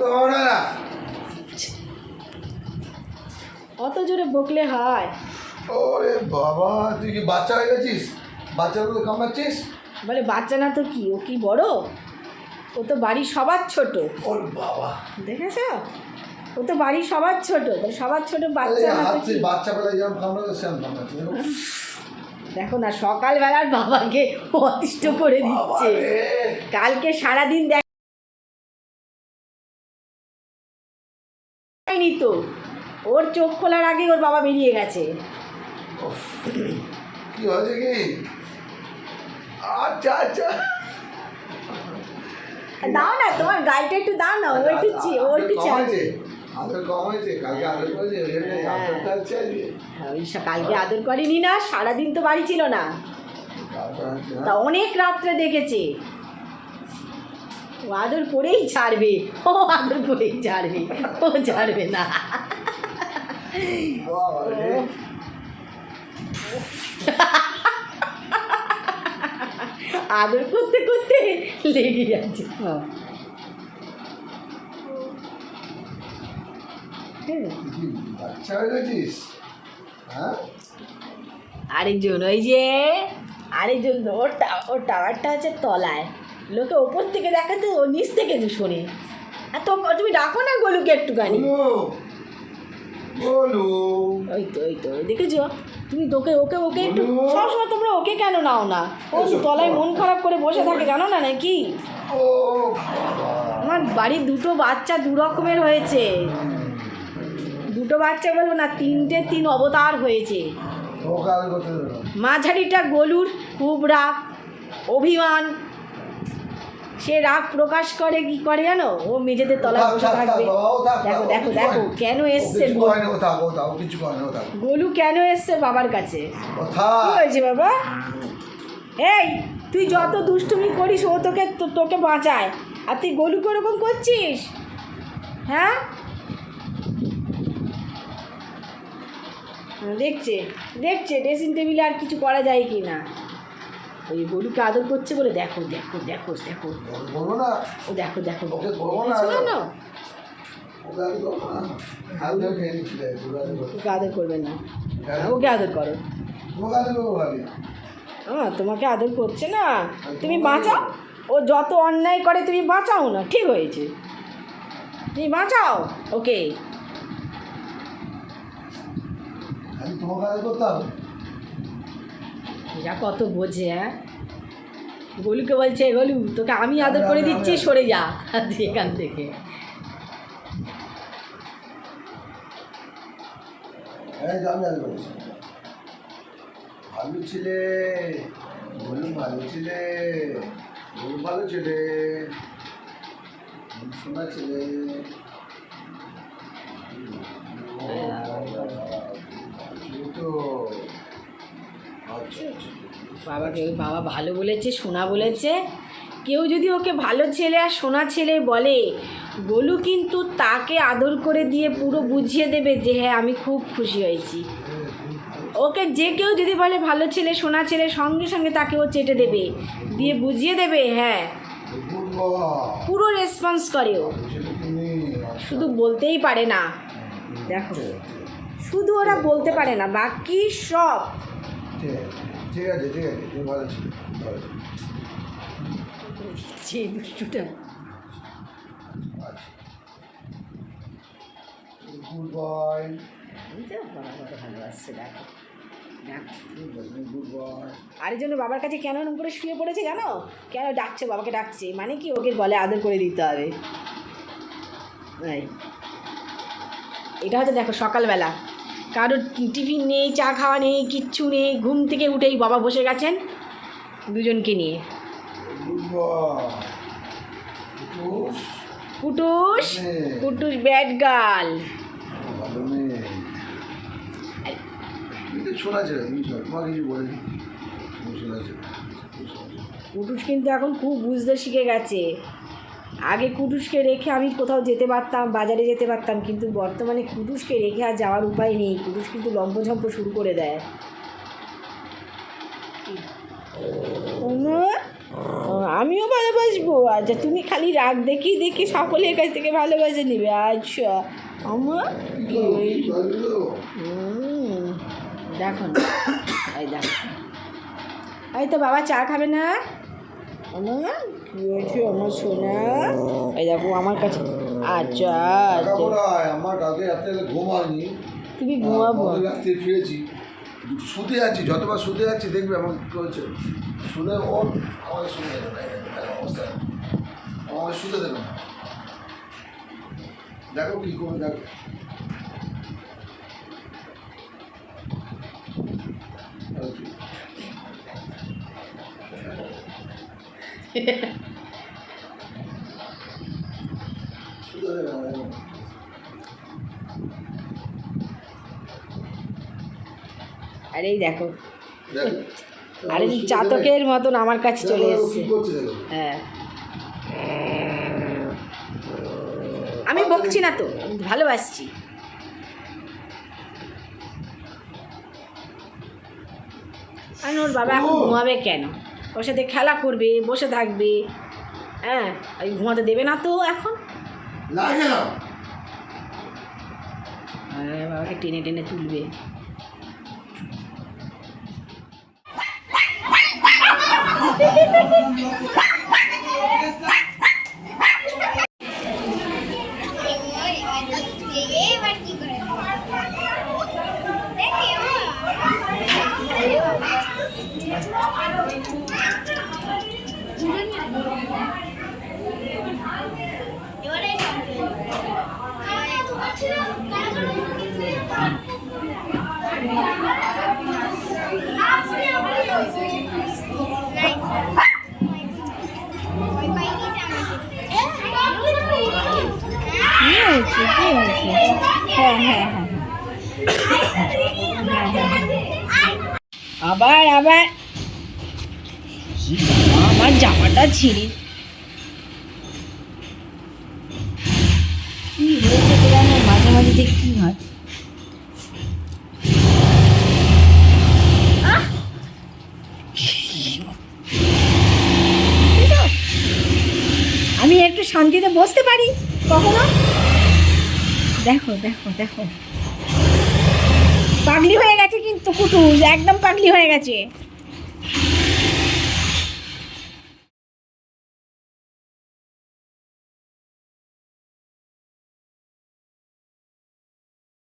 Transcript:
দৌড়া অত জোরে বকলে হয়। ওরে বাবা তুই কি বাচ্চা হয়ে গেছিস? বাচ্চাগুলো কামড়াচ্ছিস? বলে বাচ্চা না তো কি? ও কি বড়? ও তো বাড়ির সবার ছোট। ওর বাবা। দেখেছ? ও তো বাড়ির সবার ছোট। সবার ছোট বাচ্চা না তো কি? বাচ্চা যেরকম কামড়াতো সেরকম কামড়াচ্ছে দেখো। না সকালবেলার বাবাকে অতিষ্ঠ করে দিচ্ছে। কালকে সারাদিন দেখনি তো। ওর চোখ খোলার আগে ওর বাবা বেরিয়ে গেছে। কি হয়েছে কি? আচ্ছা আচ্ছা। দাও না তোমার গাড়িটা একটু দাও না ও একটু ও একটু চা কমাইছে আদর কমাইছে কালকে আদর আজকে। হ্যাঁ, করেনি না সারাদিন তো বাড়ি ছিল না। তা হ্যাঁ? অনেক রাত্রে দেখেছে। ও আদর করেই ছাড়বে। ও আদর করেই ছাড়বে। ও ছাড়বে না। আদর করতে করতে লেগে যাচ্ছে হ্যাঁ। হয়ে আরেকজন ওই যে আরেকজন ওর টা- ওর টাওয়ারটা হচ্ছে তলায়। লোকে ওপর থেকে দেখাতে ও নিচ থেকে শোনে। আর তো তুমি ডাকো না গোলুকে একটুখানি। ওই তো ওই তো দেখেছ তুমি তোকে ওকে ওকে একটু বলু। সবসময় তোমরা ওকে কেন নাও না? ও তলায় মন খারাপ করে বসে থাকে জানো না নাকি? আমার বাড়ির দুটো বাচ্চা দু রকমের হয়েছে। দুটো বাচ্চা বলব না তিনটে তিন অবতার হয়েছে। মাঝারিটা গলুর খুব রাগ অভিমান। সে রাগ প্রকাশ করে কি করে জানো? ও মেঝেদের তলায় বসে থাকবে। দেখো দেখো দেখো কেন এসছে। গোলু? কেন এসছে বাবার কাছে। কি হয়েছে বাবা? এই তুই যত দুষ্টুমি করিস ও তোকে তোকে বাঁচায়। আর তুই গোলুকে ওরকম করছিস? হ্যাঁ? দেখছে দেখছে ড্রেসিং টেবিলে আর কিছু করা যায় কি না ওই গরুকে আদর করছে বলে দেখো দেখো দেখো দেখো। ও দেখো দেখো। ওকে। শোনো আদর করব না। ওকে আদর করবে। না। ওকে আদর করো। হ্যাঁ তোমাকে আদর করছে না? তুমি বাঁচাও। ও যত অন্যায় করে তুমি বাঁচাও না। ঠিক হয়েছে। তুমি বাঁচাও। ওকে। তোমাকে আদর করতাম এরা কত বোঝে হ্যাঁ গলুকে বলছে গলু তোকে আমি আদর করে দিচ্ছি সরে যা। এখান থেকে। ভালো ছিলে বলুন ভালো ছিলে বলুন ভালো ছিলে শোনা ছিলে। বাবাকে ওই বাবা ভালো বলেছে, সোনা বলেছে। কেউ যদি ওকে ভালো ছেলে আর সোনা ছেলে বলে, গোলু কিন্তু তাকে আদর করে দিয়ে পুরো বুঝিয়ে দেবে যে হ্যাঁ আমি খুব খুশি হয়েছি। ওকে যে কেউ যদি বলে ভালো ছেলে, সোনা ছেলে, সঙ্গে সঙ্গে তাকে ও চেটে দেবে, দিয়ে বুঝিয়ে দেবে হ্যাঁ। পুরো রেসপন্স করে ও। শুধু বলতেই পারে না। দেখো, শুধু ওরা বলতে পারে না, বাকি সব ঠিক আছে ঠিক আছে ঠিক আছে তুমি ভালো ছিল ভালো ছিল। আচ্ছা। Good boy. আর এই জন্য বাবার কাছে কেন করে শুয়ে পড়েছে জানো? কেন ডাকছে বাবাকে ডাকছে? মানে কি ওকে গলে আদর করে দিতে হবে? এটা হচ্ছে দেখো সকালবেলা। কারোর টিফিন নেই, চা খাওয়া নেই, কিচ্ছু নেই, ঘুম থেকে উঠেই বাবা বসে গেছেন দুজনকে নিয়ে। কুটুস কুটুস ব্যাড গার্ল কুটুস কিন্তু এখন খুব বুঝতে শিখে গেছে। আগে কুটুসকে রেখে আমি কোথাও যেতে পারতাম, বাজারে যেতে পারতাম, কিন্তু বর্তমানে কুটুসকে রেখে আর যাওয়ার উপায় নেই। কুটুস কিন্তু লম্পঝম্প শুরু করে দেয়। আমিও ভালোবাসবো। আচ্ছা তুমি খালি রাগ দেখি দেখি সকলের কাছ থেকে ভালোবাসে নিবে। আচ্ছা আমার দেখো না। দেখো। এই তো বাবা চা খাবে না? আমার কি হয়েছে আমার সোনা? এই দেখো আমার কাছে আচ্ছা আচ্ছা। আমার কালকে রাত্রে ঘুম হয়নি তুমি ঘুমাবো রাত্রে ফিরেছি শুতে আছি যতবার শুতে যাচ্ছি দেখবে আমাকে কী হচ্ছে শুনে ওর আমাকে শুনে অবস্থা। আমাকে শুতে দেবে না। দেখো কী করবে দেখো। আরে এই দেখো। আরে চাতকের মতন আমার কাছে চলে এসছে। হ্যাঁ। আমি বকছি না তো ভালোবাসছি। আর ওর বাবা এখন ঘুমাবে কেন? ওর সাথে খেলা করবে বসে থাকবে। হ্যাঁ ওই ঘুমাতে দেবে না তো এখন। বাবাকে টেনে টেনে তুলবে এবার কি করে দেখি এবারে কি হয়েছে কি হয়েছে হ্যাঁ হ্যাঁ হ্যাঁ আবার আবার। আমার জামাটা ছিঁড়ি কি হয়েছে তো জানো মাঝে মাঝে দেখি কি হয় আহ! আমি একটু শান্তিতে বসতে পারি? কখনো? দেখো দেখো দেখো। পাগলি হয়ে গেছে কিন্তু কুটুস একদম পাগলি হয়ে গেছে।